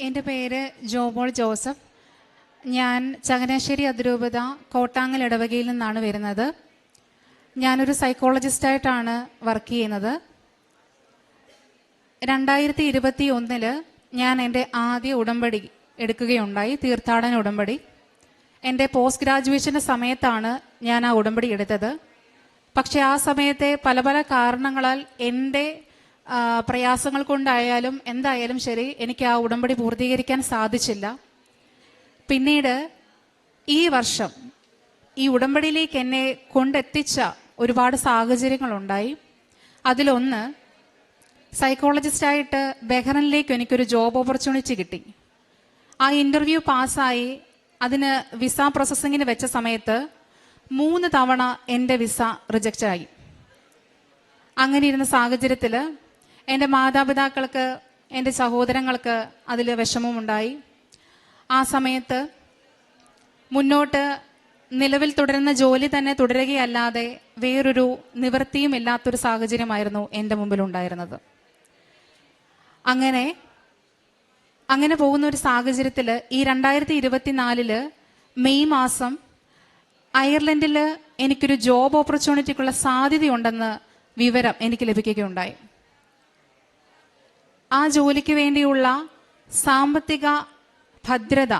എന്റെ പേര് ജോബോൾ ജോസഫ്. ഞാൻ ചങ്ങനാശ്ശേരി അതിരൂപത കോട്ടാങ്ങൽ ഇടവകയിൽ നിന്നാണ് വരുന്നത്. ഞാനൊരു സൈക്കോളജിസ്റ്റായിട്ടാണ് വർക്ക് ചെയ്യുന്നത്. രണ്ടായിരത്തി ഇരുപത്തി ഒന്നിൽ ഞാൻ എന്റെ ആദ്യ ഉടമ്പടി എടുക്കുകയുണ്ടായി തീർത്ഥാടന ഉടമ്പടി. എന്റെ പോസ്റ്റ് ഗ്രാജുവേഷന്റെ സമയത്താണ് ഞാൻ ആ ഉടമ്പടി എടുത്തത്. പക്ഷേ ആ സമയത്തെ പല പല കാരണങ്ങളാൽ എന്റെ പ്രയാസങ്ങൾ കൊണ്ടായാലും എന്തായാലും ശരി എനിക്ക് ആ ഉടമ്പടി പൂർത്തീകരിക്കാൻ സാധിച്ചില്ല. പിന്നീട് ഈ വർഷം ഈ ഉടമ്പടിയിലേക്ക് എന്നെ കൊണ്ടെത്തിച്ച ഒരുപാട് സാഹചര്യങ്ങളുണ്ടായി. അതിലൊന്ന് സൈക്കോളജിസ്റ്റായിട്ട് ബെഹ്റനിലേക്ക് എനിക്കൊരു ജോബ് ഓപ്പർച്യൂണിറ്റി കിട്ടി. ആ ഇന്റർവ്യൂ പാസ്സായി. അതിന് വിസ പ്രോസസ്സിങ്ങിന് വെച്ച സമയത്ത് മൂന്ന് തവണ എന്റെ വിസ റിജക്റ്റായി അങ്ങനെ ഇരുന്ന സാഹചര്യത്തിൽ എന്റെ മാതാപിതാക്കൾക്ക് എന്റെ സഹോദരങ്ങൾക്ക് അതിൽ വിഷമമുണ്ടായി. ആ സമയത്ത് മുന്നോട്ട് നിലവിൽ തുടരുന്ന ജോലി തന്നെ തുടരുകയല്ലാതെ വേറൊരു നിവൃത്തിയും ഇല്ലാത്തൊരു സാഹചര്യമായിരുന്നു എന്റെ മുമ്പിലുണ്ടായിരുന്നത്. അങ്ങനെ അങ്ങനെ പോകുന്ന ഒരു സാഹചര്യത്തിൽ ഈ രണ്ടായിരത്തി ഇരുപത്തിനാലിൽ മെയ് മാസം അയർലൻഡിൽ എനിക്കൊരു ജോബ് ഓപ്പർച്യൂണിറ്റിക്കുള്ള സാധ്യതയുണ്ടെന്ന് വിവരം എനിക്ക് ലഭിക്കുകയുണ്ടായി. ആ ജോലിക്ക് വേണ്ടിയുള്ള സാമ്പത്തിക ഭദ്രത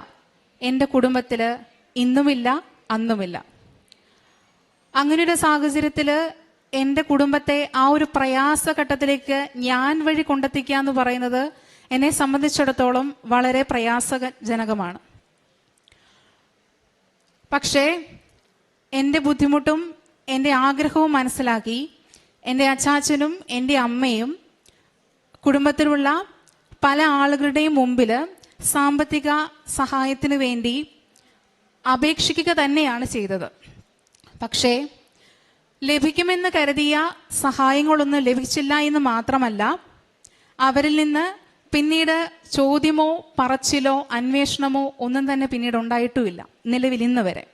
എന്റെ കുടുംബത്തിൽ ഇന്നുമില്ല അന്നുമില്ല. അങ്ങനൊരു സാഹചര്യത്തിൽ എന്റെ കുടുംബത്തെ ആ ഒരു പ്രയാസഘട്ടത്തിലേക്ക് ഞാൻ വഴി കൊണ്ടെത്തിക്കുക എന്ന് പറയുന്നത് എന്നെ സംബന്ധിച്ചിടത്തോളം വളരെ പ്രയാസജനകമാണ്. പക്ഷേ എന്റെ ബുദ്ധിമുട്ടും എന്റെ ആഗ്രഹവും മനസ്സിലാക്കി എന്റെ അച്ചാച്ചനും എന്റെ അമ്മയും കുടുംബത്തിലുള്ള പല ആളുകളുടെയും മുമ്പിൽ സാമ്പത്തിക സഹായത്തിന് വേണ്ടി അപേക്ഷിക്കുക തന്നെയാണ് ചെയ്തത്. പക്ഷേ ലഭിക്കുമെന്ന് കരുതിയ സഹായങ്ങളൊന്നും ലഭിച്ചില്ല എന്ന് മാത്രമല്ല അവരിൽ നിന്ന് പിന്നീട് ചോദ്യമോ പറച്ചിലോ അന്വേഷണമോ ഒന്നും തന്നെ പിന്നീട് ഉണ്ടായിട്ടുമില്ല നിലവിൽ ഇന്ന് വരെ.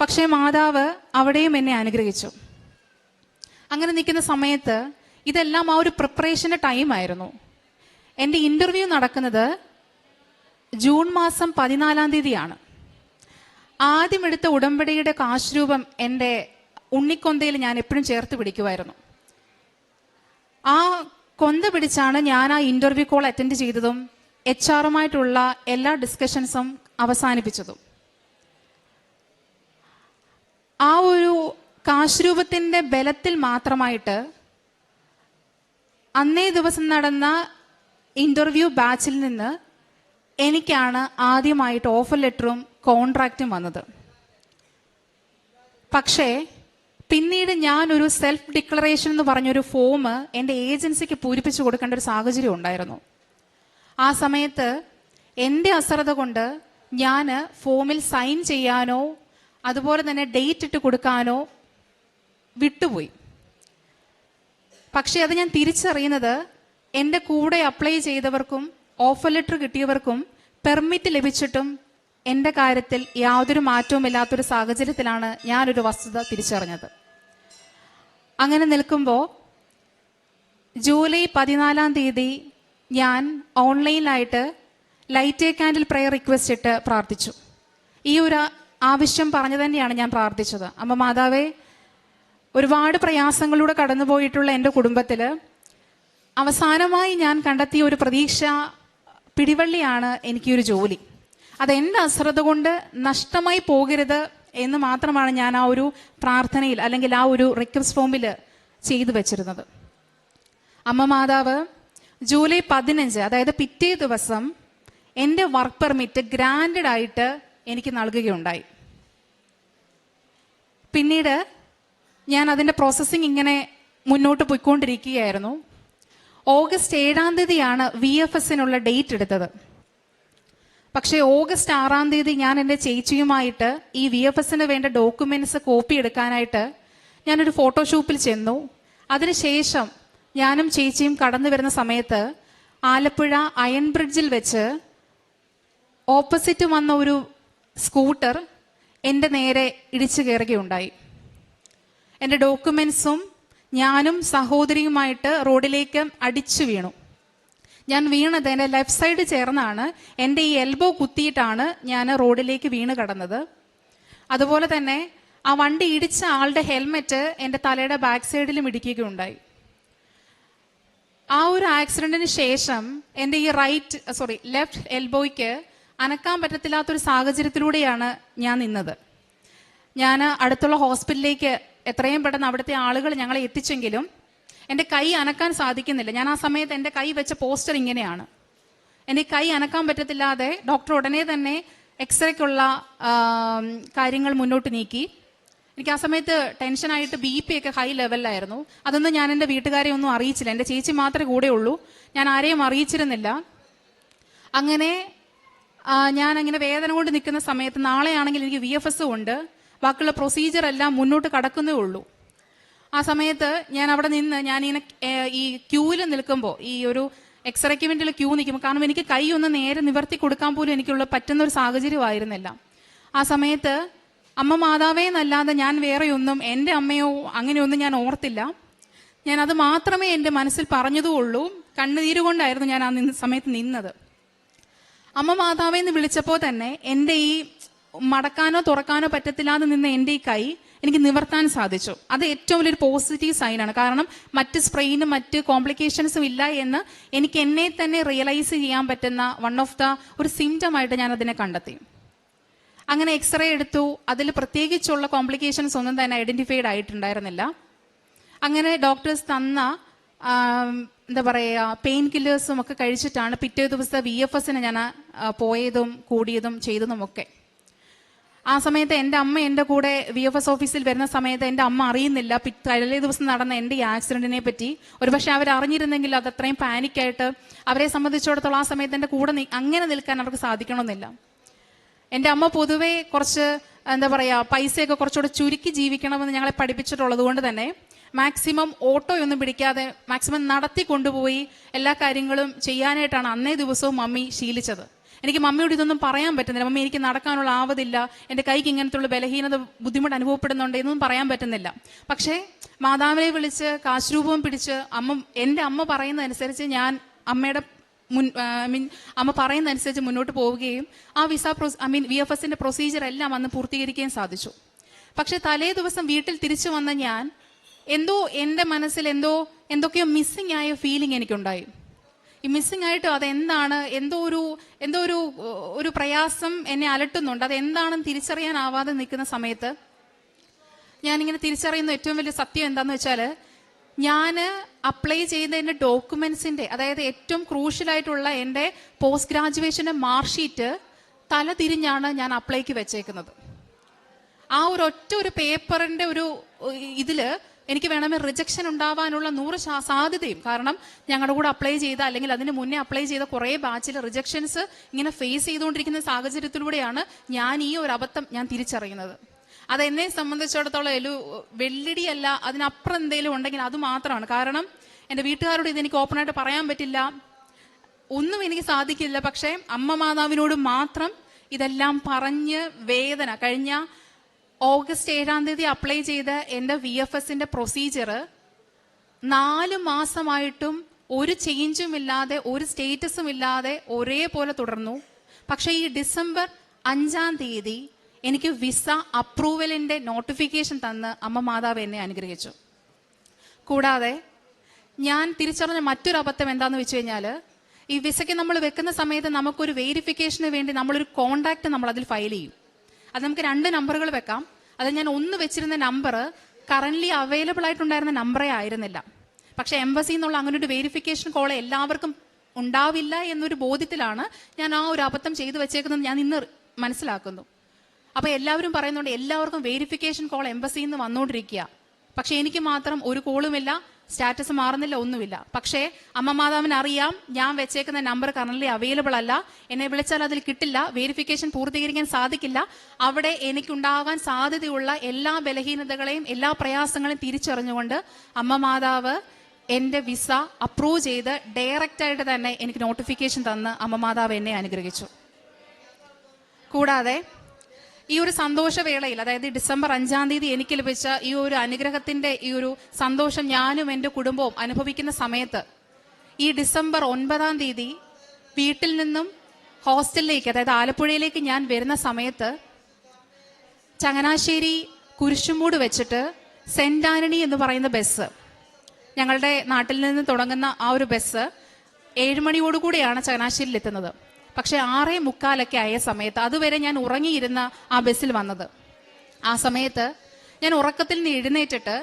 പക്ഷേ മാതാവ് അവിടെയും എന്നെ അനുഗ്രഹിച്ചു. അങ്ങനെ നിൽക്കുന്ന സമയത്ത് ഇതെല്ലാം ആ ഒരു പ്രിപ്പറേഷന്റെ ടൈമായിരുന്നു എന്റെ ഇന്റർവ്യൂ നടക്കുന്നത് ജൂൺ മാസം പതിനാലാം തീയതിയാണ്. ആദ്യം എടുത്ത ഉടമ്പടിയുടെ കാശ് രൂപം എന്റെ ഉണ്ണിക്കൊന്തയിൽ ഞാൻ എപ്പോഴും ചേർത്ത് പിടിക്കുമായിരുന്നു. ആ കൊന്ത പിടിച്ചാണ് ഞാൻ ആ ഇന്റർവ്യൂ കോൾ അറ്റൻഡ് ചെയ്തതും എച്ച് ആറുമായിട്ടുള്ള എല്ലാ ഡിസ്കഷൻസും അവസാനിപ്പിച്ചതും. ആ ഒരു കാശ് രൂപത്തിന്റെ ബലത്തിൽ മാത്രമായിട്ട് അന്നേ ദിവസം നടന്ന ഇന്റർവ്യൂ ബാച്ചിൽ നിന്ന് എനിക്കാണ് ആദ്യമായിട്ട് ഓഫർ ലെറ്ററും കോൺട്രാക്റ്റും വന്നത്. പക്ഷേ പിന്നീട് ഞാൻ ഒരു സെൽഫ് ഡിക്ലറേഷൻ എന്ന് പറഞ്ഞൊരു ഫോം എന്റെ ഏജൻസിക്ക് പൂരിപ്പിച്ചു കൊടുക്കേണ്ട ഒരു സാഹചര്യം ഉണ്ടായിരുന്നു. ആ സമയത്ത് എന്റെ അശ്രദ്ധ കൊണ്ട് ഞാൻ ഫോമിൽ സൈൻ ചെയ്യാനോ അതുപോലെ തന്നെ ഡേറ്റ് ഇട്ട് കൊടുക്കാനോ വിട്ടുപോയി. പക്ഷേ അത് ഞാൻ തിരിച്ചറിയുന്നത് എന്റെ കൂടെ അപ്ലൈ ചെയ്തവർക്കും ഓഫർ ലെറ്റർ കിട്ടിയവർക്കും പെർമിറ്റ് ലഭിച്ചിട്ടും എന്റെ കാര്യത്തിൽ യാതൊരു മാറ്റവും ഇല്ലാത്തൊരു സാഹചര്യത്തിലാണ് ഞാനൊരു വസ്തുത തിരിച്ചറിഞ്ഞത്. അങ്ങനെ നിൽക്കുമ്പോൾ ജൂലൈ പതിനാലാം തീയതി ഞാൻ ഓൺലൈനിലായിട്ട് light a candle prayer request ഇട്ട് പ്രാർത്ഥിച്ചു. ഈ ഒരു ആവശ്യം പറഞ്ഞു തന്നെയാണ് ഞാൻ പ്രാർത്ഥിച്ചത്. അമ്മ മാതാവേ ഒരുപാട് പ്രയാസങ്ങളിലൂടെ കടന്നുപോയിട്ടുള്ള എന്റെ കുടുംബത്തിൽ അവസാനമായി ഞാൻ കണ്ടെത്തിയ ഒരു പ്രതീക്ഷ പിടിവള്ളിയാണ് എനിക്കൊരു ജോലി. അത് എന്റെ അശ്രദ്ധ കൊണ്ട് നഷ്ടമായി പോകരുത് എന്ന് മാത്രമാണ് ഞാൻ ആ ഒരു പ്രാർത്ഥനയിൽ അല്ലെങ്കിൽ ആ ഒരു റിക്വസ്റ്റ് ഫോമിൽ ചെയ്തു വെച്ചിരുന്നത്. അമ്മ മാതാവ് ജൂലൈ പതിനഞ്ച് അതായത് പിറ്റേ ദിവസം എന്റെ വർക്ക് പെർമിറ്റ് ഗ്രാൻഡഡ് ആയിട്ട് എനിക്ക് നൽകുകയുണ്ടായി. പിന്നീട് ഞാൻ അതിന്റെ പ്രോസസ്സിങ് ഇങ്ങനെ മുന്നോട്ട് പോയിക്കൊണ്ടിരിക്കുകയായിരുന്നു. ഓഗസ്റ്റ് ഏഴാം തീയതിയാണ് വി എഫ് എസിനുള്ള ഡേറ്റ് എടുത്തത്. പക്ഷേ ഓഗസ്റ്റ് ആറാം തീയതി ഞാൻ എന്റെ ചേച്ചിയുമായിട്ട് ഈ വി എഫ് എസിന് വേണ്ട ഡോക്യുമെന്റ്സ് കോപ്പി എടുക്കാനായിട്ട് ഞാനൊരു ഫോട്ടോഷോപ്പിൽ ചെന്നു. അതിനുശേഷം ഞാനും ചേച്ചിയും കടന്നു വരുന്ന സമയത്ത് ആലപ്പുഴ അയൺ ബ്രിഡ്ജിൽ വെച്ച് ഓപ്പോസിറ്റ് വന്ന ഒരു സ്കൂട്ടർ എന്റെ നേരെ ഇടിച്ചു കയറുകയുണ്ടായി. എന്റെ ഡോക്യുമെന്റ്സും ഞാനും സഹോദരിയുമായിട്ട് റോഡിലേക്ക് അടിച്ചു വീണു. ഞാൻ വീണത് എന്റെ ലെഫ്റ്റ് സൈഡ് ചേർന്നാണ്. എന്റെ ഈ എൽബോ കുത്തിയിട്ടാണ് ഞാൻ റോഡിലേക്ക് വീണ് കടന്നത്. അതുപോലെ തന്നെ ആ വണ്ടി ഇടിച്ച ആളുടെ ഹെൽമെറ്റ് എന്റെ തലയുടെ ബാക്ക് സൈഡിലും ഇടിക്കുകയുണ്ടായി. ആ ഒരു ആക്സിഡന്റിന് ശേഷം എന്റെ ഈ റൈറ്റ് സോറി ലെഫ്റ്റ് എൽബോയ്ക്ക് അനക്കാൻ പറ്റത്തില്ലാത്തൊരു സാഹചര്യത്തിലൂടെയാണ് ഞാൻ നിന്നത്. ഞാൻ അടുത്തുള്ള ഹോസ്പിറ്റലിലേക്ക് എത്രയും പെട്ടെന്ന് അവിടുത്തെ ആളുകൾ ഞങ്ങളെ എത്തിച്ചെങ്കിലും എന്റെ കൈ അനക്കാൻ സാധിക്കുന്നില്ല. ഞാൻ ആ സമയത്ത് എന്റെ കൈ വെച്ച പോസ്റ്റർ ഇങ്ങനെയാണ്. എന്റെ കൈ അനക്കാൻ പറ്റത്തില്ലാതെ ഡോക്ടർ ഉടനെ തന്നെ എക്സ്റേക്കുള്ള കാര്യങ്ങൾ മുന്നോട്ട് നീക്കി. എനിക്ക് ആ സമയത്ത് ടെൻഷനായിട്ട് ബി പി ഒക്കെ ഹൈ ലെവലിലായിരുന്നു. അതൊന്നും ഞാൻ എന്റെ വീട്ടുകാരെ ഒന്നും അറിയിച്ചില്ല. എന്റെ ചേച്ചി മാത്രമേ കൂടെ ഉള്ളൂ. ഞാൻ ആരെയും അറിയിച്ചിരുന്നില്ല. അങ്ങനെ ഞാൻ അങ്ങനെ വേദന കൊണ്ട് നിൽക്കുന്ന സമയത്ത് നാളെയാണെങ്കിൽ എനിക്ക് വി എഫ് എസ് ഉണ്ട്. ബാക്കിയുള്ള പ്രൊസീജിയർ എല്ലാം മുന്നോട്ട് കടക്കുന്നേ ഉള്ളൂ. ആ സമയത്ത് ഞാൻ അവിടെ നിന്ന് ഞാൻ ഇങ്ങനെ ഈ ക്യൂവിൽ നിൽക്കുമ്പോൾ ഈ ഒരു എക്സ്റേക്ക് വേണ്ടിയുള്ള ക്യൂ നിൽക്കുമ്പോൾ കാരണം എനിക്ക് കൈ ഒന്ന് നേരെ നിവർത്തി കൊടുക്കാൻ പോലും എനിക്കുള്ള പറ്റുന്ന ഒരു സാഹചര്യമായിരുന്നില്ല ആ സമയത്ത് അമ്മ മാതാവേ എന്നല്ലാതെ ഞാൻ വേറെയൊന്നും എന്റെ അമ്മയോ അങ്ങനെയൊന്നും ഞാൻ ഓർത്തില്ല. ഞാൻ അത് മാത്രമേ എന്റെ മനസ്സിൽ പറഞ്ഞതുള്ളൂ കണ്ണുനീരുകൊണ്ടായിരുന്നു ഞാൻ ആ സമയത്ത് നിന്നത്. അമ്മ മാതാവേ എന്ന് വിളിച്ചപ്പോൾ തന്നെ എന്റെ ഈ മടക്കാനോ തുറക്കാനോ പറ്റത്തില്ലാതെ നിന്ന എന്റെ ഈ കൈ എനിക്ക് നിവർത്താൻ സാധിച്ചു. അത് ഏറ്റവും വലിയൊരു പോസിറ്റീവ് സൈനാണ് കാരണം മറ്റ് സ്പ്രെയിനും മറ്റ് കോംപ്ലിക്കേഷൻസും ഇല്ല എന്ന് എനിക്ക് എന്നെ തന്നെ റിയലൈസ് ചെയ്യാൻ പറ്റുന്ന വൺ ഓഫ് ദ ഒരു സിംറ്റമായിട്ട് ഞാൻ അതിനെ കണ്ടെത്തി. അങ്ങനെ എക്സ്റേ എടുത്തു. അതിൽ പ്രത്യേകിച്ചുള്ള കോംപ്ലിക്കേഷൻസ് ഒന്നും തന്നെ ഐഡന്റിഫൈഡ് ആയിട്ടുണ്ടായിരുന്നില്ല. അങ്ങനെ ഡോക്ടേഴ്സ് തന്ന എന്താ പറയുക പെയിൻ കില്ലേഴ്സും ഒക്കെ കഴിച്ചിട്ടാണ് പിറ്റേ ദിവസത്തെ വി എഫ് എസിന് ഞാൻ പോയതും കൂടിയതും ചെയ്തതും ഒക്കെ ആ സമയത്ത് എന്റെ അമ്മ എന്റെ കൂടെ വി എഫ് എസ് ഓഫീസിൽ വരുന്ന സമയത്ത് എന്റെ അമ്മ അറിയുന്നില്ല. തലേ ദിവസം നടന്ന എന്റെ ഈ ആക്സിഡന്റിനെ പറ്റി. ഒരുപക്ഷെ അവർ അറിഞ്ഞിരുന്നെങ്കിൽ അത് അത്രയും പാനിക്കായിട്ട് അവരെ സംബന്ധിച്ചിടത്തോളം ആ സമയത്ത് എന്റെ കൂടെ അങ്ങനെ നിൽക്കാൻ അവർക്ക് സാധിക്കണമെന്നില്ല. എന്റെ അമ്മ പൊതുവേ കുറച്ച് എന്താ പറയുക പൈസയൊക്കെ കുറച്ചുകൂടെ ചുരുക്കി ജീവിക്കണമെന്ന് ഞങ്ങളെ പഠിപ്പിച്ചിട്ടുള്ളത് കൊണ്ട് തന്നെ മാക്സിമം ഓട്ടോയൊന്നും പിടിക്കാതെ മാക്സിമം നടത്തി കൊണ്ടുപോയി എല്ലാ കാര്യങ്ങളും ചെയ്യാനായിട്ടാണ് അന്നേ ദിവസവും മമ്മി ശീലിച്ചത്. എനിക്ക് മമ്മിയോട് ഇതൊന്നും പറയാൻ പറ്റുന്നില്ല. മമ്മി എനിക്ക് നടക്കാനുള്ള ആവതില്ല. എന്റെ കൈക്ക് ഇങ്ങനത്തുള്ള ബലഹീനത ബുദ്ധിമുട്ട് അനുഭവപ്പെടുന്നുണ്ട് എന്നൊന്നും പറയാൻ പറ്റുന്നില്ല. പക്ഷേ മാതാവിനെ വിളിച്ച് കാശ്രൂപവും പിടിച്ച് അമ്മ എന്റെ അമ്മ പറയുന്നതനുസരിച്ച് ഞാൻ അമ്മയുടെ മുൻ ഐ മീൻ അമ്മ പറയുന്നതനുസരിച്ച് മുന്നോട്ട് പോവുകയും ആ വിസ പ്രൊ ഐ മീൻ വി എഫ് എസിന്റെ പ്രൊസീജിയർ എല്ലാം അന്ന് പൂർത്തീകരിക്കുകയും സാധിച്ചു. പക്ഷേ തലേ ദിവസം വീട്ടിൽ തിരിച്ചു വന്ന ഞാൻ എന്തോ എന്റെ മനസ്സിൽ എന്തോ എന്തൊക്കെയോ മിസ്സിംഗ് ആയ ഫീലിംഗ് എനിക്കുണ്ടായി. ഈ മിസ്സിംഗ് ആയിട്ട് അതെന്താണ്? എന്തോ ഒരു എന്തോ ഒരു ഒരു പ്രയാസം എന്നെ അലട്ടുന്നുണ്ട്. അത് എന്താണെന്ന് തിരിച്ചറിയാനാവാതെ നിൽക്കുന്ന സമയത്ത് ഞാനിങ്ങനെ തിരിച്ചറിയുന്ന ഏറ്റവും വലിയ സത്യം എന്താന്ന് വെച്ചാൽ ഞാൻ അപ്ലൈ ചെയ്യുന്നതിന്റെ ഡോക്യുമെന്റ്സിന്റെ അതായത് ഏറ്റവും ക്രൂഷ്യലായിട്ടുള്ള എന്റെ പോസ്റ്റ് ഗ്രാജുവേഷന്റെ മാർക്ക്ഷീറ്റ് തല തിരിഞ്ഞാണ് ഞാൻ അപ്ലൈക്ക് വെച്ചേക്കുന്നത്. ആ ഒരു ഒറ്റ ഒരു പേപ്പറിന്റെ ഒരു ഇതിൽ എനിക്ക് വേണമെങ്കിൽ റിജക്ഷൻ ഉണ്ടാവാനുള്ള നൂറ് സാധ്യതയും. കാരണം ഞങ്ങളുടെ കൂടെ അപ്ലൈ ചെയ്ത അല്ലെങ്കിൽ അതിന് മുന്നേ അപ്ലൈ ചെയ്ത കുറേ ബാച്ചിലെ റിജക്ഷൻസ് ഇങ്ങനെ ഫേസ് ചെയ്തുകൊണ്ടിരിക്കുന്ന സാഹചര്യത്തിലൂടെയാണ് ഞാൻ ഈ ഒരു അബദ്ധം ഞാൻ തിരിച്ചറിയുന്നത്. അത് എന്നെ സംബന്ധിച്ചിടത്തോളം ഒരു വെള്ളിടിയല്ല അതിനപ്പുറം എന്തെങ്കിലും ഉണ്ടെങ്കിൽ അത് മാത്രമാണ്. കാരണം എന്റെ വീട്ടുകാരോട് ഇത് എനിക്ക് ഓപ്പണായിട്ട് പറയാൻ പറ്റില്ല. ഒന്നും എനിക്ക് സാധിക്കില്ല. പക്ഷേ അമ്മ മാതാവിനോട് മാത്രം ഇതെല്ലാം പറഞ്ഞ് വേദന. കഴിഞ്ഞ ഓഗസ്റ്റ് ഏഴാം തീയതി അപ്ലൈ ചെയ്ത എന്റെ വി എഫ് എസിന്റെ പ്രൊസീജിയർ നാല് മാസമായിട്ടും ഒരു ചേഞ്ചും ഇല്ലാതെ ഒരു സ്റ്റേറ്റസും ഇല്ലാതെ ഒരേപോലെ തുടർന്നു. പക്ഷേ ഈ ഡിസംബർ അഞ്ചാം തീയതി എനിക്ക് വിസ അപ്രൂവലിന്റെ നോട്ടിഫിക്കേഷൻ തന്ന് അമ്മ മാതാവ് എന്നെ അനുഗ്രഹിച്ചു. കൂടാതെ ഞാൻ തിരിച്ചറിഞ്ഞ മറ്റൊരു അബദ്ധം എന്താണെന്ന് വെച്ച് കഴിഞ്ഞാൽ ഈ വിസയ്ക്ക് നമ്മൾ വെക്കുന്ന സമയത്ത് നമുക്കൊരു വെരിഫിക്കേഷന് വേണ്ടി നമ്മളൊരു കോണ്ടാക്ട് നമ്മൾ അതിൽ ഫയൽ ചെയ്യും. അത് നമുക്ക് രണ്ട് നമ്പറുകൾ വെക്കാം. അത് ഞാൻ ഒന്ന് വെച്ചിരുന്ന നമ്പർ കറന്റ്ലി അവൈലബിൾ ആയിട്ടുണ്ടായിരുന്ന നമ്പറേ ആയിരുന്നില്ല. പക്ഷേ എംബസി എന്നുള്ള അങ്ങനെ ഒരു വെരിഫിക്കേഷൻ കോൾ എല്ലാവർക്കും ഉണ്ടാവില്ല എന്നൊരു ബോധ്യത്തിലാണ് ഞാൻ ആ ഒരു അബദ്ധം ചെയ്തു വെച്ചേക്കുന്നത് ഞാൻ ഇന്ന് മനസ്സിലാക്കുന്നു. അപ്പോൾ എല്ലാവരും പറയുന്നുണ്ട് എല്ലാവർക്കും വെരിഫിക്കേഷൻ കോൾ എംബസിയിൽ നിന്ന് വന്നുകൊണ്ടിരിക്കുക. പക്ഷെ എനിക്ക് മാത്രം ഒരു കോളുമില്ല സ്റ്റാറ്റസ് മാറുന്നില്ല ഒന്നുമില്ല. പക്ഷേ അമ്മ മാതാവിന് അറിയാം ഞാൻ വെച്ചേക്കുന്ന നമ്പർ കറന്റ് അവൈലബിൾ അല്ല. എന്നെ വിളിച്ചാൽ അതിൽ കിട്ടില്ല വെരിഫിക്കേഷൻ പൂർത്തീകരിക്കാൻ സാധിക്കില്ല. അവിടെ എനിക്കുണ്ടാകാൻ സാധ്യതയുള്ള എല്ലാ ബലഹീനതകളെയും എല്ലാ പ്രയാസങ്ങളെയും തിരിച്ചറിഞ്ഞുകൊണ്ട് അമ്മ മാതാവ് എന്റെ വിസ അപ്രൂവ് ചെയ്ത് ഡയറക്റ്റ് ആയിട്ട് തന്നെ എനിക്ക് നോട്ടിഫിക്കേഷൻ തന്ന് അമ്മ മാതാവ് എന്നെ അനുഗ്രഹിച്ചു. കൂടാതെ ഈ ഒരു സന്തോഷവേളയിൽ അതായത് ഡിസംബർ അഞ്ചാം തീയതി എനിക്ക് ലഭിച്ച ഈ ഒരു അനുഗ്രഹത്തിന്റെ ഈ ഒരു സന്തോഷം ഞാനും എന്റെ കുടുംബവും അനുഭവിക്കുന്ന സമയത്ത് ഈ ഡിസംബർ ഒൻപതാം തീയതി വീട്ടിൽ നിന്നും ഹോസ്റ്റലിലേക്ക് അതായത് ആലപ്പുഴയിലേക്ക് ഞാൻ വരുന്ന സമയത്ത് ചങ്ങനാശ്ശേരി കുരിശുമൂട് വെച്ചിട്ട് സെന്റ് ആന്റണി എന്ന് പറയുന്ന ബസ് ഞങ്ങളുടെ നാട്ടിൽ നിന്ന് തുടങ്ങുന്ന ആ ഒരു ബസ് ഏഴുമണിയോടുകൂടിയാണ് ചങ്ങനാശ്ശേരിയിൽ എത്തുന്നത് പക്ഷെ ആറേ മുക്കാലൊക്കെ ആയ സമയത്ത് അതുവരെ ഞാൻ ഉറങ്ങിയിരുന്ന ആ ബസ്സിൽ വന്നത്. ആ സമയത്ത് ഞാൻ ഉറക്കത്തിൽ നിന്ന് എഴുന്നേറ്റിട്ട്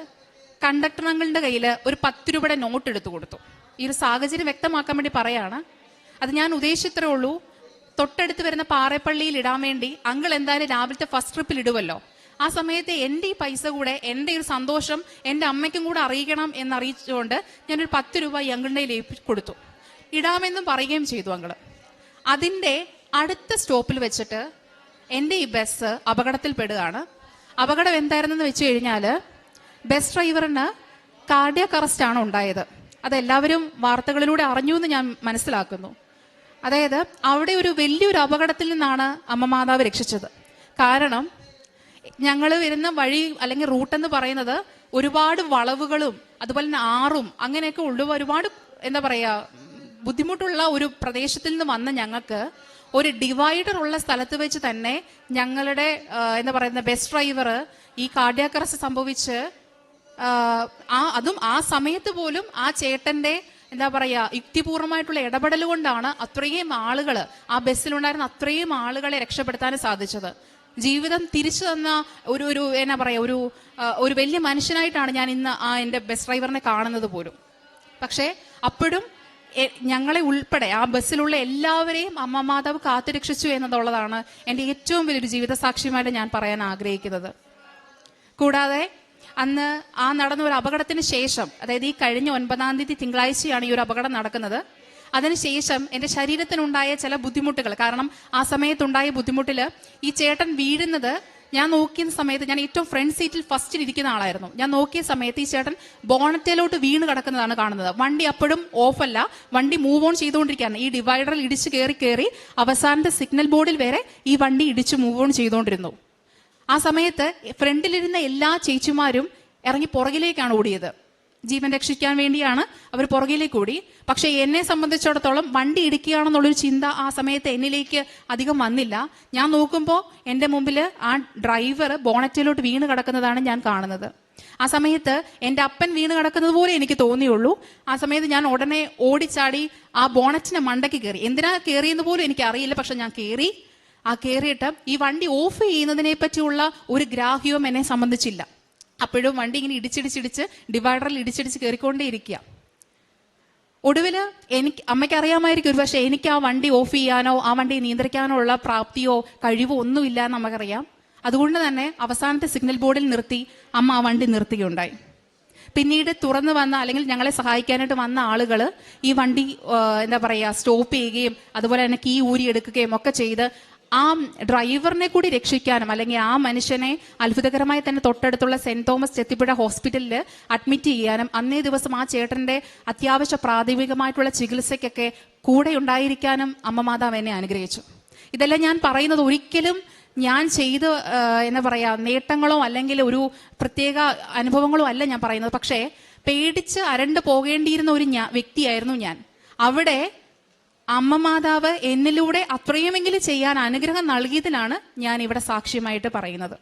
കണ്ടക്ടറങ്ങളുടെ കയ്യിൽ ഒരു പത്ത് രൂപയുടെ നോട്ട് എടുത്തു കൊടുത്തു. ഈ ഒരു സാഹചര്യം വ്യക്തമാക്കാൻ വേണ്ടി പറയാണ്. അത് ഞാൻ ഉദ്ദേശിച്ചത്രേ ഉള്ളൂ തൊട്ടടുത്ത് വരുന്ന പാറേപ്പള്ളിയിൽ ഇടാൻ വേണ്ടി അങ്കിൾ എന്തായാലും രാവിലത്തെ ഫസ്റ്റ് ട്രിപ്പിൽ ഇടുമല്ലോ ആ സമയത്ത് എന്റെ ഈ പൈസ കൂടെ എന്റെ ഒരു സന്തോഷം എന്റെ അമ്മയ്ക്കും കൂടെ അറിയിക്കണം എന്നറിയിച്ചുകൊണ്ട് ഞാനൊരു പത്ത് രൂപ ഈ അങ്കിളിന്റെ കൊടുത്തു. ഇടാമെന്നും പറയുകയും ചെയ്തു അങ്കിൾ. അതിന്റെ അടുത്ത സ്റ്റോപ്പിൽ വെച്ചിട്ട് എന്റെ ഈ ബസ് അപകടത്തിൽപ്പെടുകയാണ്. അപകടം എന്തായിരുന്നെന്ന് വെച്ച് കഴിഞ്ഞാൽ ബസ് ഡ്രൈവറിന് കാർഡിയക് അറസ്റ്റാണ് ഉണ്ടായത്. അതെല്ലാവരും വാർത്തകളിലൂടെ അറിഞ്ഞു എന്ന് ഞാൻ മനസ്സിലാക്കുന്നു. അതായത് അവിടെ ഒരു വലിയൊരു അപകടത്തിൽ നിന്നാണ് അമ്മ മാതാവ് രക്ഷിച്ചത്. കാരണം ഞങ്ങൾ വരുന്ന വഴി അല്ലെങ്കിൽ റൂട്ട് എന്ന് പറയുന്നത് ഒരുപാട് വളവുകളും അതുപോലെ തന്നെ ആറും അങ്ങനെയൊക്കെ ഉള്ള ഒരുപാട് എന്താ പറയാ ബുദ്ധിമുട്ടുള്ള ഒരു പ്രദേശത്തിൽ നിന്ന് വന്ന ഞങ്ങൾക്ക് ഒരു ഡിവൈഡർ ഉള്ള സ്ഥലത്ത് വെച്ച് തന്നെ ഞങ്ങളുടെ എന്താ പറയുന്ന ബസ് ഡ്രൈവർ ഈ കാർഡിയാക്കറസ് സംഭവിച്ച് ആ, അതും ആ സമയത്ത് പോലും ആ ചേട്ടന്റെ എന്താ പറയാ യുക്തിപൂർവമായിട്ടുള്ള ഇടപെടൽ കൊണ്ടാണ് അത്രയും ആളുകൾ ആ ബസ്സിലുണ്ടായിരുന്ന അത്രയും ആളുകളെ രക്ഷപ്പെടുത്താൻ സാധിച്ചത്. ജീവിതം തിരിച്ചു തന്ന ഒരു ഒരു എന്നാ പറയാ ഒരു ഒരു വലിയ മനുഷ്യനായിട്ടാണ് ഞാൻ ഇന്ന് ആ എന്റെ ബസ് ഡ്രൈവറിനെ കാണുന്നത് പോലും. പക്ഷേ അപ്പോഴും ഞങ്ങളെ ഉൾപ്പെടെ ആ ബസ്സിലുള്ള എല്ലാവരെയും അമ്മ മാതാവ് കാത്തുരക്ഷിച്ചു എന്നതുള്ളതാണ് എന്റെ ഏറ്റവും വലിയൊരു ജീവിത സാക്ഷ്യമായിട്ട് ഞാൻ പറയാൻ ആഗ്രഹിക്കുന്നത്. കൂടാതെ അന്ന് ആ നടന്ന ഒരു അപകടത്തിന് ശേഷം അതായത് ഈ കഴിഞ്ഞ ഒൻപതാം തീയതി തിങ്കളാഴ്ചയാണ് ഈ ഒരു അപകടം നടക്കുന്നത്. അതിനുശേഷം എന്റെ ശരീരത്തിനുണ്ടായ ചില ബുദ്ധിമുട്ടുകൾ കാരണം ആ സമയത്തുണ്ടായ ബുദ്ധിമുട്ടിൽ ഈ ചേട്ടൻ വീഴുന്നത് ഞാൻ നോക്കിയ സമയത്ത് ഞാൻ ഏറ്റവും ഫ്രണ്ട് സീറ്റിൽ ഫസ്റ്റിൽ ഇരിക്കുന്ന ആളായിരുന്നു. ഞാൻ നോക്കിയ സമയത്ത് ഈ ചേട്ടൻ ബോണറ്റിലോട്ട് വീണ് കിടക്കുന്നതാണ് കാണുന്നത്. വണ്ടി അപ്പോഴും ഓഫല്ല വണ്ടി മൂവ് ഓൺ ചെയ്തുകൊണ്ടിരിക്കുകയാണ്. ഈ ഡിവൈഡറിൽ ഇടിച്ച് കയറി കയറി അവസാനത്തെ സിഗ്നൽ ബോർഡിൽ വരെ ഈ വണ്ടി ഇടിച്ച് മൂവ് ഓൺ ചെയ്തുകൊണ്ടിരുന്നു. ആ സമയത്ത് ഫ്രണ്ടിലിരുന്ന എല്ലാ ചേച്ചിമാരും ഇറങ്ങി പുറകിലേക്കാണ് ഓടിയത്. ജീവൻ രക്ഷിക്കാൻ വേണ്ടിയാണ് അവർ പുറകിലേക്ക് ഓടി. പക്ഷെ എന്നെ സംബന്ധിച്ചിടത്തോളം വണ്ടി ഇടിക്കുകയാണെന്നുള്ളൊരു ചിന്ത ആ സമയത്ത് എന്നിലേക്ക് അധികം വന്നില്ല. ഞാൻ നോക്കുമ്പോൾ എന്റെ മുമ്പിൽ ആ ഡ്രൈവർ ബോണറ്റിലോട്ട് വീണ് കിടക്കുന്നതാണ് ഞാൻ കാണുന്നത്. ആ സമയത്ത് എന്റെ അപ്പൻ വീണ് കിടക്കുന്നത് പോലെ എനിക്ക് തോന്നിയുള്ളൂ. ആ സമയത്ത് ഞാൻ ഉടനെ ഓടിച്ചാടി ആ ബോണറ്റിനെ മണ്ടയ്ക്ക് കയറി. എന്തിനാ കയറിയെന്ന് പോലും എനിക്ക് അറിയില്ല പക്ഷെ ഞാൻ കയറി. ആ കയറിയിട്ട് ഈ വണ്ടി ഓഫ് ചെയ്യുന്നതിനെ പറ്റിയുള്ള ഒരു ഗ്രാഹ്യവും എന്നെ സംബന്ധിച്ചില്ല. അപ്പോഴും വണ്ടി ഇങ്ങനെ ഇടിച്ചിടിച്ചിടിച്ച് ഡിവൈഡറിൽ ഇടിച്ചിടിച്ച് കയറിക്കൊണ്ടേയിരിക്കുക ഒടുവിൽ എനിക്ക് അമ്മയ്ക്കറിയാമായിരിക്കും ഒരു പക്ഷേ എനിക്ക് ആ വണ്ടി ഓഫ് ചെയ്യാനോ ആ വണ്ടി നിയന്ത്രിക്കാനോ ഉള്ള പ്രാപ്തിയോ കഴിവോ ഒന്നുമില്ല എന്ന് നമുക്കറിയാം. അതുകൊണ്ട് തന്നെ അവസാനത്തെ സിഗ്നൽ ബോർഡിൽ നിർത്തി അമ്മ ആ വണ്ടി നിർത്തുകയുണ്ടായി. പിന്നീട് തുറന്നു വന്ന അല്ലെങ്കിൽ ഞങ്ങളെ സഹായിക്കാനായിട്ട് വന്ന ആളുകൾ ഈ വണ്ടി എന്താ പറയുക സ്റ്റോപ്പ് ചെയ്യുകയും അതുപോലെ തന്നെ കീ ഊരിയെടുക്കുകയും ഒക്കെ ചെയ്ത് ആ ഡ്രൈവറിനെ കൂടി രക്ഷിക്കാനും അല്ലെങ്കിൽ ആ മനുഷ്യനെ അത്ഭുതകരമായി തന്നെ തൊട്ടടുത്തുള്ള സെന്റ് തോമസ് ചെത്തിപ്പുഴ ഹോസ്പിറ്റലിൽ അഡ്മിറ്റ് ചെയ്യാനും അന്നേ ദിവസം ആ ചേട്ടന്റെ അത്യാവശ്യ പ്രാഥമികമായിട്ടുള്ള ചികിത്സയ്ക്കൊക്കെ കൂടെ ഉണ്ടായിരിക്കാനും അമ്മ മാതാവ് എന്നെ അനുഗ്രഹിച്ചു. ഇതെല്ലാം ഞാൻ പറയുന്നത് ഒരിക്കലും ഞാൻ ചെയ്ത് എന്താ പറയാ നേട്ടങ്ങളോ അല്ലെങ്കിൽ ഒരു പ്രത്യേക അനുഭവങ്ങളോ അല്ല ഞാൻ പറയുന്നത്. പക്ഷേ പേടിച്ച് അരണ്ട് പോകേണ്ടിയിരുന്ന ഒരു വ്യക്തിയായിരുന്നു ഞാൻ. അവിടെ അമ്മ മാതാവ് എന്നിലൂടെ അത്രയുമെങ്കിലും ചെയ്യാൻ അനുഗ്രഹം നൽകിയതിനാണ് ഞാൻ ഇവിടെ സാക്ഷ്യമായിട്ട് പറയുന്നത്.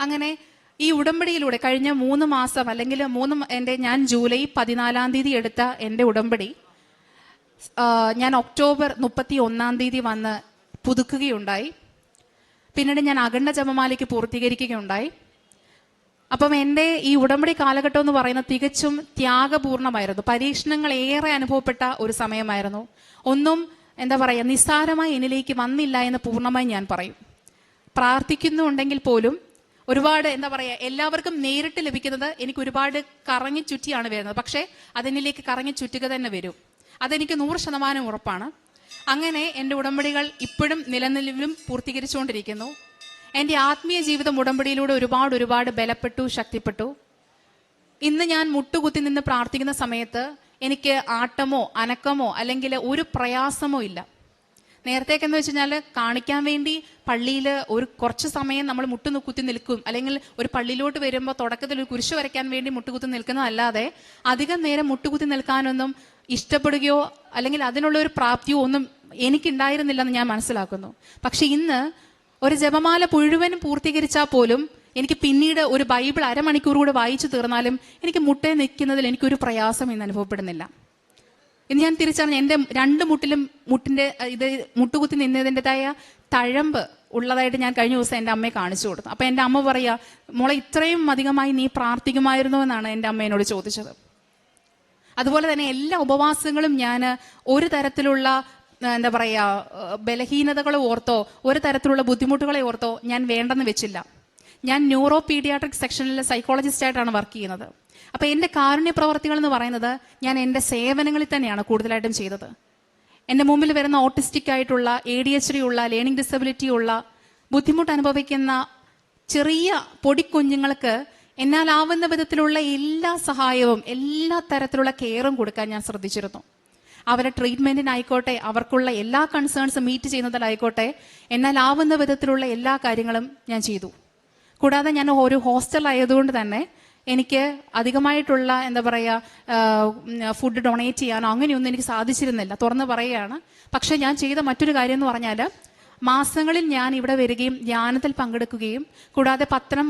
അങ്ങനെ ഈ ഉടമ്പടിയിലൂടെ കഴിഞ്ഞ മൂന്ന് മാസം അല്ലെങ്കിൽ മൂന്ന് എന്റെ ഞാൻ ജൂലൈ പതിനാലാം തീയതി എടുത്ത എന്റെ ഉടമ്പടി ഞാൻ ഒക്ടോബർ മുപ്പത്തി ഒന്നാം തീയതി വന്ന് പുതുക്കുകയുണ്ടായി. പിന്നീട് ഞാൻ അഖണ്ഡ ജപമാലയ്ക്ക് പൂർത്തീകരിക്കുകയുണ്ടായി. അപ്പം എന്റെ ഈ ഉടമ്പടി കാലഘട്ടം എന്ന് പറയുന്ന തികച്ചും ത്യാഗപൂർണമായിരുന്നു. പരീക്ഷണങ്ങൾ ഏറെ അനുഭവപ്പെട്ട ഒരു സമയമായിരുന്നു. ഒന്നും എന്താ പറയുക നിസ്സാരമായി എന്നിലേക്ക് വന്നില്ല എന്ന് പൂർണമായി ഞാൻ പറയും. പ്രാർത്ഥിക്കുന്നുണ്ടെങ്കിൽ പോലും ഒരുപാട് എന്താ പറയുക എല്ലാവർക്കും നേരിട്ട് ലഭിക്കുന്നത് എനിക്ക് ഒരുപാട് കറങ്ങി ചുറ്റിയാണ് വരുന്നത്. പക്ഷേ അതെന്നിലേക്ക് കറങ്ങി ചുറ്റുക തന്നെ വരും. അതെനിക്ക് നൂറ് ശതമാനം ഉറപ്പാണ്. അങ്ങനെ എന്റെ ഉടമ്പടികൾ ഇപ്പോഴും നിലനിലവിലും പൂർത്തീകരിച്ചുകൊണ്ടിരിക്കുന്നു. എന്റെ ആത്മീയ ജീവിതം ഉടമ്പടിയിലൂടെ ഒരുപാട് ഒരുപാട് ബലപ്പെട്ടു ശക്തിപ്പെട്ടു. ഇന്ന് ഞാൻ മുട്ടുകുത്തി നിന്ന് പ്രാർത്ഥിക്കുന്ന സമയത്ത് എനിക്ക് ആട്ടമോ അനക്കമോ അല്ലെങ്കിൽ ഒരു പ്രയാസമോ ഇല്ല. നേരത്തേക്ക് എന്ന് വെച്ച് കഴിഞ്ഞാൽ കാണിക്കാൻ വേണ്ടി പള്ളിയിൽ ഒരു കുറച്ച് സമയം നമ്മൾ മുട്ടു കുത്തി നിൽക്കും. അല്ലെങ്കിൽ ഒരു പള്ളിയിലോട്ട് വരുമ്പോൾ തുടക്കത്തിൽ ഒരു കുരിശ് വരയ്ക്കാൻ വേണ്ടി മുട്ടുകുത്തി നിൽക്കുന്നതല്ലാതെ അധികം നേരം മുട്ടുകുത്തി നിൽക്കാനൊന്നും ഇഷ്ടപ്പെടുകയോ അല്ലെങ്കിൽ അതിനുള്ള ഒരു പ്രാപ്തിയോ ഒന്നും എനിക്കുണ്ടായിരുന്നില്ലെന്ന് ഞാൻ മനസ്സിലാക്കുന്നു. പക്ഷെ ഇന്ന് ഒരു ജപമാല മുഴുവനും പൂർത്തീകരിച്ചാൽ പോലും എനിക്ക് പിന്നീട് ഒരു ബൈബിൾ അരമണിക്കൂർ കൂടെ വായിച്ചു തീർന്നാലും എനിക്ക് മുട്ടേ നിൽക്കുന്നതിൽ എനിക്കൊരു പ്രയാസം ഇന്ന് അനുഭവപ്പെടുന്നില്ല. ഇന്ന് ഞാൻ തിരിച്ചറിഞ്ഞു എന്റെ രണ്ട് മുട്ടിലും മുട്ടിന്റെ ഇത് മുട്ടുകുത്തി നിന്നതിന്റെതായ തഴമ്പ് ഉള്ളതായിട്ട് ഞാൻ കഴിഞ്ഞ ദിവസം എന്റെ അമ്മയെ കാണിച്ചു കൊടുത്തു. അപ്പോൾ എന്റെ അമ്മ പറയുക മോളെ ഇത്രയും അധികമായി നീ പ്രാർത്ഥിക്കുമായിരുന്നു എന്നാണ് എന്റെ അമ്മ എന്നോട് ചോദിച്ചത്. അതുപോലെ തന്നെ എല്ലാ ഉപവാസങ്ങളും ഞാൻ ഒരു തരത്തിലുള്ള എന്താ പറയുക ബലഹീനതകളെ ഓർത്തോ ഒരു തരത്തിലുള്ള ബുദ്ധിമുട്ടുകളെ ഓർത്തോ ഞാൻ വേണ്ടെന്ന് വെച്ചില്ല. ഞാൻ ന്യൂറോ പീഡിയാട്രിക് സെക്ഷനിലെ സൈക്കോളജിസ്റ്റ് ആയിട്ടാണ് വർക്ക് ചെയ്യുന്നത്. അപ്പോൾ എന്റെ കാരുണ്യ പ്രവർത്തികൾ എന്ന് പറയുന്നത് ഞാൻ എന്റെ സേവനങ്ങളിൽ തന്നെയാണ് കൂടുതലായിട്ടും ചെയ്തത്. എന്റെ മുമ്പിൽ വരുന്ന ഓട്ടിസ്റ്റിക് ആയിട്ടുള്ള എ ഡി എച്ച് ഡി ഉള്ള ലേണിംഗ് ഡിസബിലിറ്റി ഉള്ള ബുദ്ധിമുട്ട് അനുഭവിക്കുന്ന ചെറിയ പൊടിക്കുഞ്ഞുങ്ങൾക്ക് എന്നാലാവുന്ന വിധത്തിലുള്ള എല്ലാ സഹായവും എല്ലാ തരത്തിലുള്ള കെയറും കൊടുക്കാൻ ഞാൻ ശ്രദ്ധിച്ചിരുന്നു. അവരെ ട്രീറ്റ്മെന്റിനായിക്കോട്ടെ അവർക്കുള്ള എല്ലാ കൺസേൺസും മീറ്റ് ചെയ്യുന്നതിലായിക്കോട്ടെ എന്നാൽ ആവുന്ന വിധത്തിലുള്ള എല്ലാ കാര്യങ്ങളും ഞാൻ ചെയ്തു. കൂടാതെ ഞാൻ ഒരു ഹോസ്റ്റൽ ആയതുകൊണ്ട് തന്നെ എനിക്ക് അധികമായിട്ടുള്ള എന്താ പറയുക ഫുഡ് ഡൊണേറ്റ് ചെയ്യാനോ അങ്ങനെയൊന്നും എനിക്ക് സാധിച്ചിരുന്നില്ല. തുറന്ന് പറയുകയാണ്. പക്ഷേ ഞാൻ ചെയ്ത മറ്റൊരു കാര്യം എന്ന് പറഞ്ഞാൽ മാസങ്ങളിൽ ഞാൻ ഇവിടെ വരികയും ധ്യാനത്തിൽ പങ്കെടുക്കുകയും കൂടാതെ പത്രം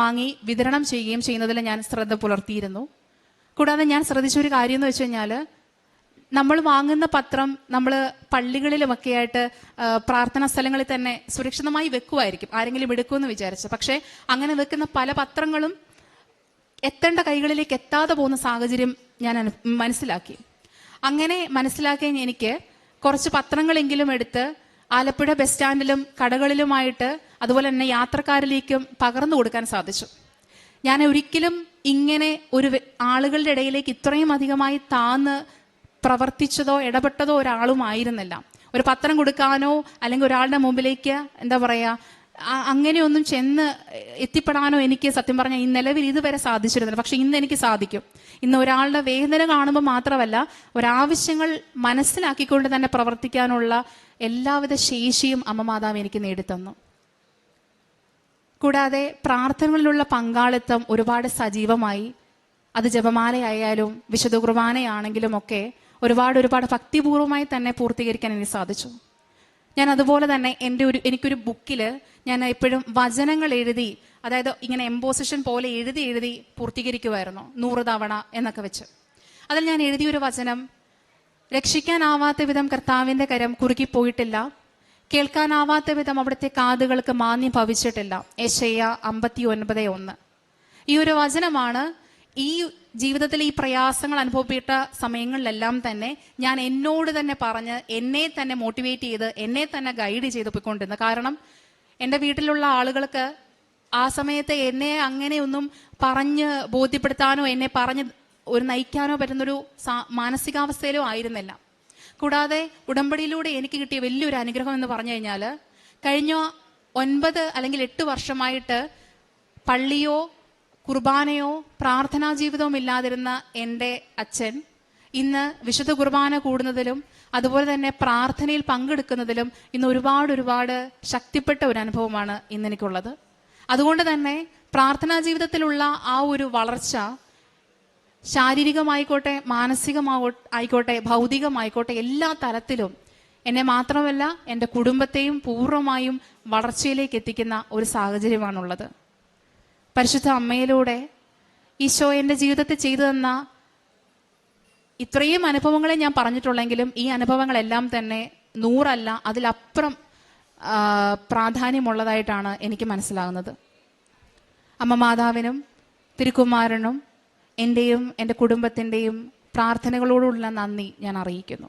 വാങ്ങി വിതരണം ചെയ്യുകയും ചെയ്യുന്നതിൽ ഞാൻ ശ്രദ്ധ പുലർത്തിയിരുന്നു. കൂടാതെ ഞാൻ ശ്രദ്ധിച്ച ഒരു കാര്യം എന്ന് വെച്ച് കഴിഞ്ഞാൽ നമ്മൾ വാങ്ങുന്ന പത്രം നമ്മൾ പള്ളികളിലുമൊക്കെ ആയിട്ട് പ്രാർത്ഥനാ സ്ഥലങ്ങളിൽ തന്നെ സുരക്ഷിതമായി വെക്കുമായിരിക്കും ആരെങ്കിലും എടുക്കുമെന്ന് വിചാരിച്ചു. പക്ഷേ അങ്ങനെ വെക്കുന്ന പല പത്രങ്ങളും എത്തേണ്ട കൈകളിലേക്ക് എത്താതെ പോകുന്ന സാഹചര്യം ഞാൻ മനസ്സിലാക്കി. അങ്ങനെ മനസ്സിലാക്കിയ എനിക്ക് കുറച്ച് പത്രങ്ങളെങ്കിലും എടുത്ത് ആലപ്പുഴ ബസ് സ്റ്റാൻഡിലും കടകളിലുമായിട്ട് അതുപോലെ തന്നെ യാത്രക്കാരിലേക്കും പകർന്നു കൊടുക്കാൻ സാധിച്ചു. ഞാൻ ഒരിക്കലും ഇങ്ങനെ ഒരു ആളുകളുടെ ഇടയിലേക്ക് ഇത്രയും അധികമായി താന്ന് പ്രവർത്തിച്ചതോ ഇടപെട്ടതോ ഒരാളുമായിരുന്നില്ല. ഒരു പത്രം കൊടുക്കാനോ അല്ലെങ്കിൽ ഒരാളുടെ മുമ്പിലേക്ക് എന്താ പറയാ അങ്ങനെയൊന്നും ചെന്ന് എത്തിപ്പെടാനോ എനിക്ക് സത്യം പറഞ്ഞാൽ ഈ നിലവിൽ ഇതുവരെ സാധിച്ചിരുന്നില്ല. പക്ഷെ ഇന്ന് എനിക്ക് സാധിക്കും. ഇന്ന് ഒരാളുടെ വേദന കാണുമ്പോൾ മാത്രമല്ല ഒരാവശ്യങ്ങൾ മനസ്സിലാക്കിക്കൊണ്ട് തന്നെ പ്രവർത്തിക്കാനുള്ള എല്ലാവിധ ശേഷിയും അമ്മ മാതാവ് എനിക്ക് നേടിത്തന്നു. കൂടാതെ പ്രാർത്ഥനകളിലുള്ള പങ്കാളിത്തം ഒരുപാട് സജീവമായി. അത് ജപമാലയായാലും വിശുദ്ധ കുർബാനയാണെങ്കിലും ഒക്കെ ഒരുപാട് ഒരുപാട് ഭക്തിപൂർവമായി തന്നെ പൂർത്തീകരിക്കാൻ എനിക്ക് സാധിച്ചു. ഞാൻ അതുപോലെ തന്നെ എന്റെ ഒരു എനിക്കൊരു ബുക്കിൽ ഞാൻ എപ്പോഴും വചനങ്ങൾ എഴുതി അതായത് ഇങ്ങനെ എംബോസിഷൻ പോലെ എഴുതി എഴുതി പൂർത്തീകരിക്കുമായിരുന്നു നൂറ് തവണ എന്നൊക്കെ വെച്ച്. അതിൽ ഞാൻ എഴുതിയൊരു വചനം രക്ഷിക്കാനാവാത്ത വിധം കർത്താവിന്റെ കരം കുറുകിപ്പോയിട്ടില്ല. കേൾക്കാനാവാത്ത വിധം അവിടുത്തെ കാതുകൾക്ക് മാന്യം ഭവിച്ചിട്ടില്ല. യശയ്യ അമ്പത്തി ഒൻപത് ഒന്ന്. ഈ ഒരു വചനമാണ് ഈ ജീവിതത്തിൽ ഈ പ്രയാസങ്ങൾ അനുഭവപ്പെട്ട സമയങ്ങളിലെല്ലാം തന്നെ ഞാൻ എന്നോട് തന്നെ പറഞ്ഞ് എന്നെ തന്നെ മോട്ടിവേറ്റ് ചെയ്ത് എന്നെ തന്നെ ഗൈഡ് ചെയ്ത് പോയിക്കൊണ്ടിരുന്നത്. കാരണം എന്റെ വീട്ടിലുള്ള ആളുകൾക്ക് ആ സമയത്ത് എന്നെ അങ്ങനെയൊന്നും പറഞ്ഞ് ബോധ്യപ്പെടുത്താനോ എന്നെ പറഞ്ഞ് ഒരു നയിക്കാനോ പറ്റുന്നൊരു മാനസികാവസ്ഥയിലോ ആയിരുന്നില്ല. കൂടാതെ ഉടമ്പടിയിലൂടെ എനിക്ക് കിട്ടിയ വലിയൊരു അനുഗ്രഹം എന്ന് പറഞ്ഞു കഴിഞ്ഞാൽ കഴിഞ്ഞ ഒൻപത് അല്ലെങ്കിൽ എട്ട് വർഷമായിട്ട് പള്ളിയോ കുർബാനയോ പ്രാർത്ഥനാ ജീവിതവും ഇല്ലാതിരുന്ന എന്റെ അച്ഛൻ ഇന്ന് വിശുദ്ധ കുർബാന കൂടുന്നതിലും അതുപോലെ തന്നെ പ്രാർത്ഥനയിൽ പങ്കെടുക്കുന്നതിലും ഇന്ന് ഒരുപാട് ഒരുപാട് ശക്തിപ്പെട്ട ഒരു അനുഭവമാണ് ഇന്ന് എനിക്കുള്ളത്. അതുകൊണ്ട് തന്നെ പ്രാർത്ഥനാ ജീവിതത്തിലുള്ള ആ ഒരു വളർച്ച ശാരീരികമായിക്കോട്ടെ മാനസികമാകോ ആയിക്കോട്ടെ ഭൗതികമായിക്കോട്ടെ എല്ലാ തരത്തിലും എന്നെ മാത്രമല്ല എന്റെ കുടുംബത്തെയും പൂർണമായും വളർച്ചയിലേക്ക് എത്തിക്കുന്ന ഒരു സാഹചര്യമാണുള്ളത്. പരിശുദ്ധ അമ്മയിലൂടെ ഈശോ എന്റെ ജീവിതത്തിൽ ചെയ്തു തന്ന ഇത്രയും അനുഭവങ്ങളെ ഞാൻ പറഞ്ഞിട്ടുള്ളെങ്കിലും ഈ അനുഭവങ്ങളെല്ലാം തന്നെ നൂറല്ല അതിലപ്പുറം പ്രാധാന്യമുള്ളതായിട്ടാണ് എനിക്ക് മനസ്സിലാകുന്നത്. അമ്മ മാതാവിനും തിരുക്കുമാരനും എന്റെയും എന്റെ കുടുംബത്തിന്റെയും പ്രാർത്ഥനകളോടുള്ള നന്ദി ഞാൻ അറിയിക്കുന്നു.